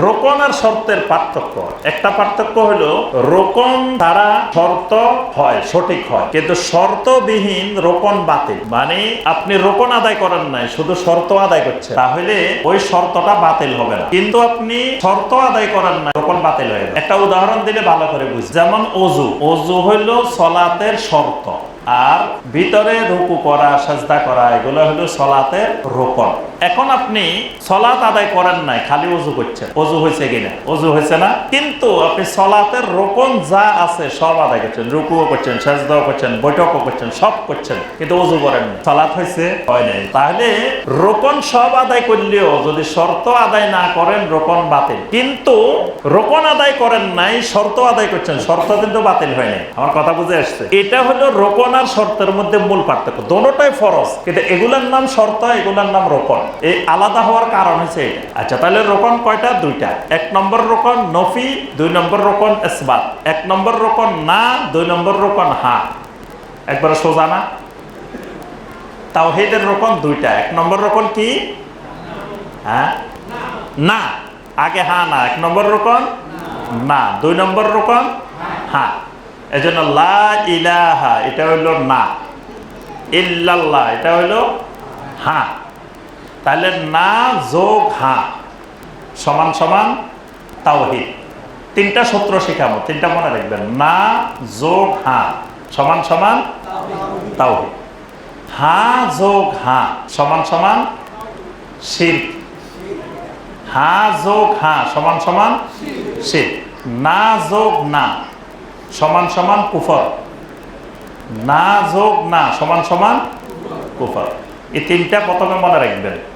রোকন আর শর্তের পার্থক্য। একটা পার্থক্য হলো, রোকন দ্বারা শর্ত হয়, সঠিক হয়। কিন্তু শর্তবিহীন রোকন বাতিল। মানে আপনি রোকন আদায় করেন নাই, শুধু শর্ত আদায় করছেন। তাহলে ওই শর্তটা বাতিল হবে না। কিন্তু আপনি শর্ত আদায় করেন না রোকন বাতিল হয়ে একটা উদাহরণ দিলে ভালো করে বুঝ। যেমন অজু। অজু হইল সলাতের শর্ত। আর ভিতরে রুকু করা, সাজদা করা, এগুলো হলো সলাতের রোকন এখন আপনি সলাত আদায় করেন নাই, খালি অজু করছেন। অজু হয়েছে কিনা? অজু হয়েছে না। কিন্তু আপনি সলাতের রোকন যা আছে সব আদায় করছেন। রুকুও করছেন, সাজদাও করছেন, বৈঠকও করছেন, সব করছেন, কিন্তু অজু করেন সলাত হয়েছে? হয় নাই। তাহলে রোকন সব আদায় করলেও যদি শর্ত আদায় না করেন রোকন বাতিল। কিন্তু রোকন আদায় করেন নাই, শর্ত আদায় করছেন, শর্ত কিন্তু বাতিল হয় নাই। আমার কথা বুঝে আসছে? এটা হলো রোকন আর শর্তের মধ্যে মূল পার্থক্য। দোনোটাই ফরজ, কিন্তু এগুলোর নাম শর্ত, এগুলোর নাম রোপণ এই আলাদা হওয়ার কারণ হচ্ছে আচ্ছা তাহলে রোকন কয়টা? দুইটা। এক নম্বর রোপণ নফি, দুই নম্বর রোপণ ইসবাত। এক নম্বর রোপণ না, দুই নম্বর রোপণ হা। একবারে সোজা না? তাও তাওহিদের রোপণ দুইটা। এক নম্বর রোপণ কি? হ্যাঁ? না। আগে হা না, এক নম্বর রোপণ না। দুই নম্বর রোপণ হ্যাঁ এজন্য লা ইলাহা, এটা হইল না। ইল্লাল্লাহ, এটা হইল হা। তাহলে না যোগ হা, সমান সমান তাওহিদ। তিনটা সূত্র শেখাবো, তিনটা মনে রাখবেন। না, যোগ, হা, সমান সমান তাওহিদ। হা, যোগ, হা, সমান সমান শির। হা, যোগ, হা, সমান সমান শির। না, যোগ, না। সমান সমান কুফর। না যোগ না সমান সমান কুফর। এই তিনটা প্রথমে মনে রাখবেন।